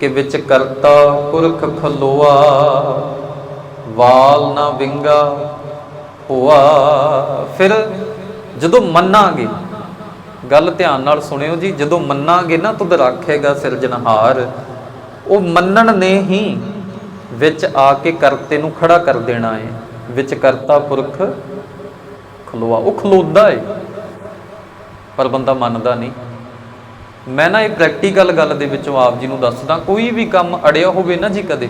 ਕਿ ਵਿੱਚ ਕਰਤਾ ਪੁਰਖ ਖਲੋਆ, ਵਾਲ ਨਾ ਵਿੰਗਾ ਹੋਆ ਫਿਰ ਜਦੋਂ ਮੰਨਾਂਗੇ, ਗੱਲ ਧਿਆਨ ਨਾਲ ਸੁਣਿਓ ਜੀ, ਜਦੋਂ ਮੰਨਾਂਗੇ ਨਾ ਤੁਧ ਰੱਖੇਗਾ ਸਿਰਜਣਹਾਰ ਉਹ ਮੰਨਣ ਨੇ ਹੀ ਵਿੱਚ ਆ ਕੇ ਕਰਤੇ ਨੂੰ ਖੜਾ ਕਰ ਦੇਣਾ ਹੈ ਵਿੱਚ ਕਰਤਾ ਪੁਰਖ ਖਲੋਆ। ਉਹ ਖਲੋਦਾ ਏ, ਪਰ ਬੰਦਾ ਮੰਨਦਾ ਨਹੀਂ। ਮੈਂ ਨਾ ਇਹ ਪ੍ਰੈਕਟੀਕਲ ਗੱਲ ਦੇ ਵਿੱਚੋਂ ਆਪ ਜੀ ਨੂੰ ਦੱਸਦਾ, ਕੋਈ ਵੀ ਕੰਮ ਅੜਿਆ ਹੋਵੇ ਨਾ ਜੀ ਕਦੇ,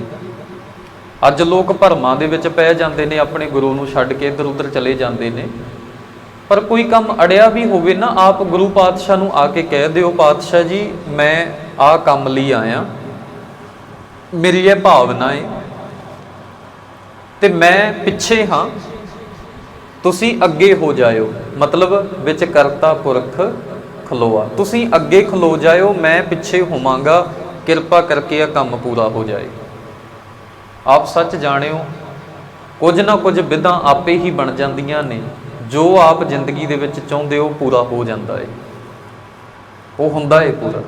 ਅੱਜ ਲੋਕ ਭਰਮਾਂ ਦੇ ਵਿੱਚ ਪੈ ਜਾਂਦੇ ਨੇ, ਆਪਣੇ ਗੁਰੂ ਨੂੰ ਛੱਡ ਕੇ ਇੱਧਰ ਉੱਧਰ ਚਲੇ ਜਾਂਦੇ ਨੇ, ਪਰ ਕੋਈ ਕੰਮ ਅੜਿਆ ਵੀ ਹੋਵੇ ਨਾ, ਆਪ ਗੁਰੂ ਪਾਤਸ਼ਾਹ ਨੂੰ ਆ ਕੇ ਕਹਿ ਦਿਓ, ਪਾਤਸ਼ਾਹ ਜੀ, ਮੈਂ ਆਹ ਕੰਮ ਲਈ ਆਇਆ, ਮੇਰੀ ਇਹ ਭਾਵਨਾ ਹੈ ਤੇ ਮੈਂ ਪਿੱਛੇ ਹਾਂ, ਤੁਸੀਂ ਅੱਗੇ ਹੋ ਜਾਇਓ। ਮਤਲਬ ਵਿੱਚ ਕਰਤਾ ਪੁਰਖ ਖਲੋਆ। ਤੁਸੀਂ ਅੱਗੇ ਖਲੋ ਜਾਇਓ, ਮੈਂ ਪਿੱਛੇ ਹੋਵਾਂਗਾ। ਕਿਰਪਾ ਕਰਕੇ ਇਹ ਕੰਮ ਪੂਰਾ ਹੋ ਜਾਏ। ਆਪ ਸੱਚ ਜਾਣਿਓ, ਕੁਝ ਨਾ ਕੁਝ ਵਿਧਾਂ ਆਪੇ ਹੀ ਬਣ ਜਾਂਦੀਆਂ ਨੇ। ਜੋ ਆਪ ਜ਼ਿੰਦਗੀ ਦੇ ਵਿੱਚ ਚਾਹੁੰਦੇ ਹੋ, ਪੂਰਾ ਹੋ ਜਾਂਦਾ ਹੈ ਉਹ ਹੁੰਦਾ ਹੈ ਪੂਰਾ।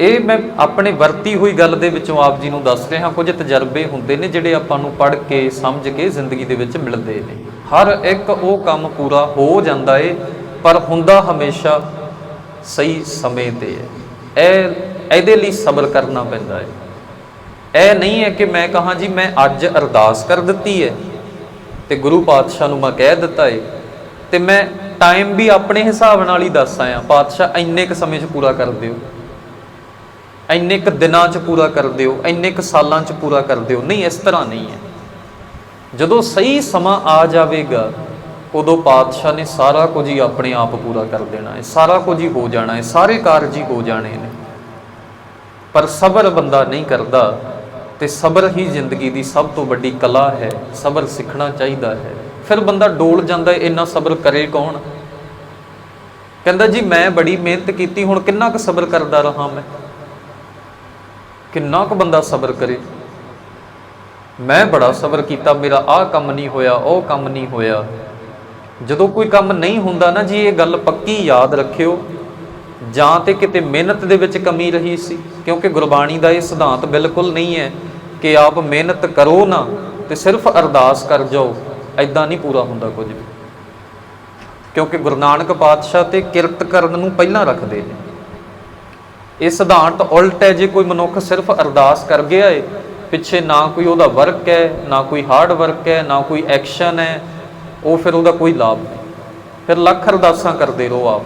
ਇਹ ਮੈਂ ਆਪਣੇ ਵਰਤੀ ਹੋਈ ਗੱਲ ਦੇ ਵਿੱਚੋਂ ਆਪ ਜੀ ਨੂੰ ਦੱਸ ਰਿਹਾ। ਕੁਝ ਤਜਰਬੇ ਹੁੰਦੇ ਨੇ ਜਿਹੜੇ ਆਪਾਂ ਨੂੰ ਪੜ੍ਹ ਕੇ, ਸਮਝ ਕੇ ਜ਼ਿੰਦਗੀ ਦੇ ਵਿੱਚ ਮਿਲਦੇ ਨੇ। ਹਰ ਇੱਕ ਉਹ ਕੰਮ ਪੂਰਾ ਹੋ ਜਾਂਦਾ ਏ ਪਰ ਹੁੰਦਾ ਹਮੇਸ਼ਾ ਸਹੀ ਸਮੇਂ ਤੇ ਹੈ। ਇਹ ਇਹਦੇ ਲਈ ਸਬਰ ਕਰਨਾ ਪੈਂਦਾ ਹੈ। ਇਹ ਨਹੀਂ ਹੈ ਕਿ ਮੈਂ ਕਹਾਂ, ਜੀ, ਮੈਂ ਅੱਜ ਅਰਦਾਸ ਕਰ ਦਿੱਤੀ ਹੈ ਤੇ ਗੁਰੂ ਪਾਤਸ਼ਾਹ ਨੂੰ ਮੈਂ ਕਹਿ ਦਿੱਤਾ ਹੈ ਤੇ ਮੈਂ ਟਾਈਮ ਵੀ ਆਪਣੇ ਹਿਸਾਬ ਨਾਲ ਹੀ ਦੱਸ ਆਇਆ। ਪਾਤਸ਼ਾਹ, ਇੰਨੇ ਕ ਸਮੇਂ 'ਚ ਪੂਰਾ ਕਰ ਦਿਓ। ਇੰਨੇ ਕ ਦਿਨਾਂ 'ਚ ਪੂਰਾ ਕਰ ਦਿਓ। ਇੰਨੇ ਕ ਸਾਲਾਂ 'ਚ ਪੂਰਾ ਕਰ ਦਿਓ। ਨਹੀਂ, ਇਸ ਤਰ੍ਹਾਂ ਨਹੀਂ ਹੈ। ਜਦੋਂ ਸਹੀ ਸਮਾਂ ਆ ਜਾਵੇਗਾ ਉਦੋਂ ਪਾਤਸ਼ਾਹ ਨੇ ਸਾਰਾ ਕੁਝ ਹੀ ਆਪਣੇ ਆਪ ਪੂਰਾ ਕਰ ਦੇਣਾ ਹੈ। ਸਾਰਾ ਕੁਝ ਹੀ ਹੋ ਜਾਣਾ ਹੈ। ਸਾਰੇ ਕਾਰਜ ਹੀ ਹੋ ਜਾਣੇ ਨੇ। ਪਰ ਸਬਰ ਬੰਦਾ ਨਹੀਂ ਕਰਦਾ ਤੇ ਸਬਰ ਹੀ ਜ਼ਿੰਦਗੀ ਦੀ ਸਭ ਤੋਂ ਵੱਡੀ ਕਲਾ ਹੈ। ਸਬਰ ਸਿੱਖਣਾ ਚਾਹੀਦਾ ਹੈ। ਫਿਰ ਬੰਦਾ ਡੋਲ ਜਾਂਦਾ ਇੰਨਾ ਸਬਰ ਕਰੇ ਕੌਣ? ਕਹਿੰਦਾ, ਜੀ, ਮੈਂ ਬੜੀ ਮਿਹਨਤ ਕੀਤੀ, ਹੁਣ ਕਿੰਨਾ ਕੁ ਸਬਰ ਕਰਦਾ ਰਹਾ ਮੈਂ? ਕਿੰਨਾ ਕੁ ਬੰਦਾ ਸਬਰ ਕਰੇ? ਮੈਂ ਬੜਾ ਸਬਰ ਕੀਤਾ, ਮੇਰਾ ਆਹ ਕੰਮ ਨਹੀਂ ਹੋਇਆ, ਉਹ ਕੰਮ ਨਹੀਂ ਹੋਇਆ। ਜਦੋਂ ਕੋਈ ਕੰਮ ਨਹੀਂ ਹੁੰਦਾ ਨਾ ਜੀ, ਇਹ ਗੱਲ ਪੱਕੀ ਯਾਦ ਰੱਖਿਓ। ਜਾਂ ਤੇ ਕਿਤੇ ਮਿਹਨਤ ਦੇ ਵਿੱਚ ਕਮੀ ਰਹੀ ਸੀ, ਕਿਉਂਕਿ ਗੁਰਬਾਣੀ ਦਾ ਇਹ ਸਿਧਾਂਤ ਬਿਲਕੁਲ ਨਹੀਂ ਹੈ ਕਿ ਆਪ ਮਿਹਨਤ ਕਰੋ ਨਾ ਤੇ ਸਿਰਫ ਅਰਦਾਸ ਕਰ ਜਾਓ ਐਦਾਂ ਨਹੀਂ ਪੂਰਾ ਹੁੰਦਾ ਕੁਝ ਵੀ। ਕਿਉਂਕਿ ਗੁਰੂ ਨਾਨਕ ਪਾਤਸ਼ਾਹ ਤੇ ਕਿਰਤ ਕਰਨ ਨੂੰ ਪਹਿਲਾਂ ਰੱਖਦੇ ਨੇ। ਇਹ ਸਿਧਾਂਤ ਉਲਟ ਹੈ, ਜੇ ਕੋਈ ਮਨੁੱਖ ਸਿਰਫ ਅਰਦਾਸ ਕਰ ਗਿਆ ਏ, ਪਿੱਛੇ ਨਾ ਕੋਈ ਉਹਦਾ ਵਰਕ ਹੈ, ਨਾ ਕੋਈ ਹਾਰਡ ਵਰਕ ਹੈ, ਨਾ ਕੋਈ ਐਕਸ਼ਨ ਹੈ ਉਹ ਫਿਰ ਉਹਦਾ ਕੋਈ ਲਾਭ ਨਹੀਂ। ਫਿਰ ਲੱਖ ਅਰਦਾਸਾਂ ਕਰਦੇ ਰਹੋ ਆਪ।